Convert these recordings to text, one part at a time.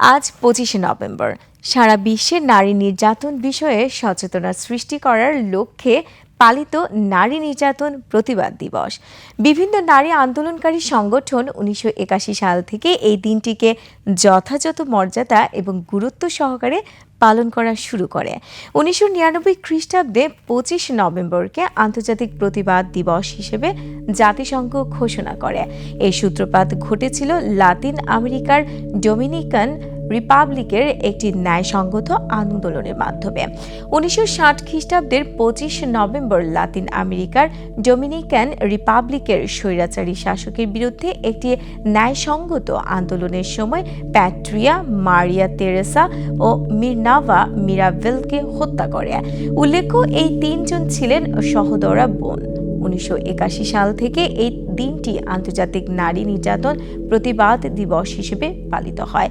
আজ পঁচিশে নভেম্বর। সারা বিশ্বে নারী নির্যাতন বিষয়ে সচেতনতা সৃষ্টি করার লক্ষ্যে পালিত নারী নির্যাতন প্রতিবাদ দিবস। বিভিন্ন নারী আন্দোলনকারী সংগঠন উনিশশো একাশি সাল থেকে এই দিনটিকে যথাযথ মর্যাদা এবং গুরুত্ব সহকারে পালন করা শুরু করে। উনিশশো নিরানব্বই খ্রিস্টাব্দে পঁচিশ নভেম্বরকে আন্তর্জাতিক প্রতিবাদ দিবস হিসেবে জাতিসংঘ ঘোষণা করে। এই সূত্রপাত ঘটেছিল লাতিন আমেরিকার ডোমিনিকান রিপাবলিকের একটি ন্যায়সঙ্গত আন্দোলনের মাধ্যমে। উনিশশো ষাট খ্রিস্টাব্দের পঁচিশ নভেম্বর লাতিন আমেরিকার ডোমিনিকান রিপাবলিকের স্বৈরাচারী শাসকের বিরুদ্ধে একটি ন্যায়সঙ্গত আন্দোলনের সময় প্যাট্রিয়া, মারিয়া তেরেসা ও মির্নাভা মিরাভেলকে হত্যা করে। উল্লেখ্য, এই তিনজন ছিলেন সহদরা বোন। উনিশশো একাশি সাল থেকে এই দিনটি আন্তর্জাতিক নারী নির্যাতন প্রতিবাদ দিবস হিসেবে পালিত হয়।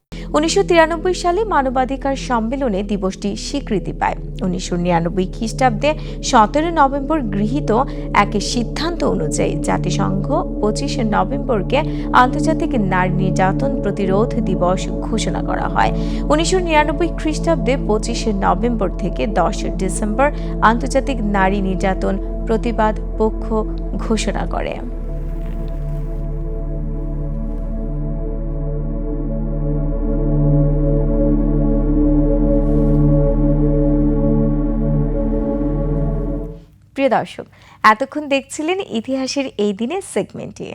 উনিশশো তিরানব্বই সালে মানবাধিকার সম্মেলনে দিবসটি স্বীকৃতি পায়। উনিশশো নিরানব্বই খ্রিস্টাব্দে সতেরো নভেম্বর গৃহীত এক সিদ্ধান্ত অনুযায়ী জাতিসংঘ পঁচিশে নভেম্বরকে আন্তর্জাতিক নারী নির্যাতন প্রতিরোধ দিবস ঘোষণা করা হয়। উনিশশো নিরানব্বই খ্রিস্টাব্দে পঁচিশে নভেম্বর থেকে দশ ডিসেম্বর আন্তর্জাতিক নারী নির্যাতন প্রতিবাদ পক্ষ ঘোষণা করে। প্রিয় দর্শক এতক্ষণ দেখছিলেন ইতিহাসের এই দিনের সেগমেন্টে